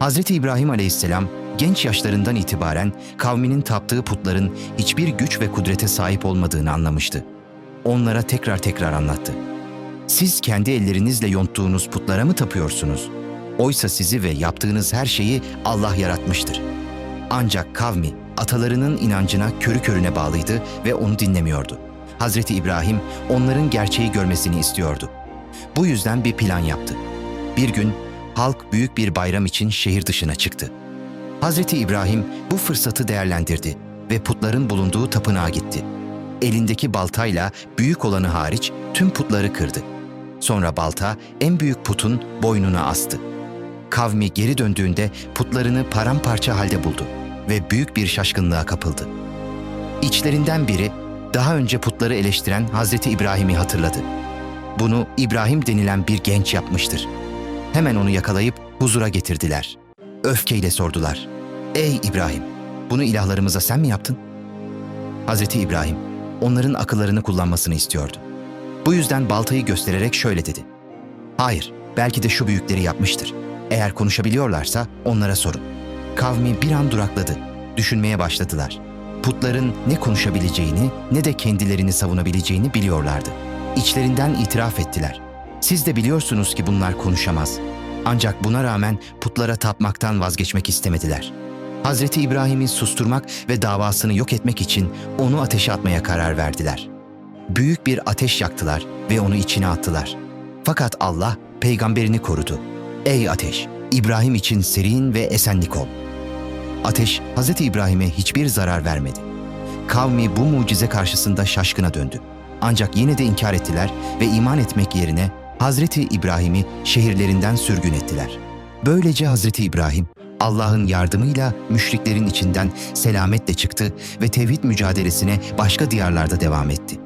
Hz. İbrahim aleyhisselam genç yaşlarından itibaren kavminin taptığı putların hiçbir güç ve kudrete sahip olmadığını anlamıştı. Onlara tekrar tekrar anlattı. Siz kendi ellerinizle yonttuğunuz putlara mı tapıyorsunuz? Oysa sizi ve yaptığınız her şeyi Allah yaratmıştır. Ancak kavmi atalarının inancına körü körüne bağlıydı ve onu dinlemiyordu. Hazreti İbrahim onların gerçeği görmesini istiyordu. Bu yüzden bir plan yaptı. Bir gün halk büyük bir bayram için şehir dışına çıktı. Hazreti İbrahim bu fırsatı değerlendirdi ve putların bulunduğu tapınağa gitti. Elindeki baltayla büyük olanı hariç tüm putları kırdı. Sonra balta en büyük putun boynuna astı. Kavmi geri döndüğünde putlarını paramparça halde buldu ve büyük bir şaşkınlığa kapıldı. İçlerinden biri daha önce putları eleştiren Hazreti İbrahim'i hatırladı. Bunu İbrahim denilen bir genç yapmıştır. Hemen onu yakalayıp huzura getirdiler. Öfkeyle sordular. Ey İbrahim, bunu ilahlarımıza sen mi yaptın? Hazreti İbrahim, onların akıllarını kullanmasını istiyordu. Bu yüzden baltayı göstererek şöyle dedi. Hayır, belki de şu büyükleri yapmıştır. Eğer konuşabiliyorlarsa onlara sorun. Kavmi bir an durakladı. Düşünmeye başladılar. Putların ne konuşabileceğini ne de kendilerini savunabileceğini biliyorlardı. İçlerinden itiraf ettiler. Siz de biliyorsunuz ki bunlar konuşamaz. Ancak buna rağmen putlara tapmaktan vazgeçmek istemediler. Hazreti İbrahim'i susturmak ve davasını yok etmek için onu ateşe atmaya karar verdiler. Büyük bir ateş yaktılar ve onu içine attılar. Fakat Allah peygamberini korudu. Ey ateş, İbrahim için serin ve esenlik ol. Ateş Hazreti İbrahim'e hiçbir zarar vermedi. Kavmi bu mucize karşısında şaşkına döndü. Ancak yine de inkar ettiler ve iman etmek yerine Hazreti İbrahim'i şehirlerinden sürgün ettiler. Böylece Hazreti İbrahim Allah'ın yardımıyla müşriklerin içinden selametle çıktı ve tevhid mücadelesine başka diyarlarda devam etti.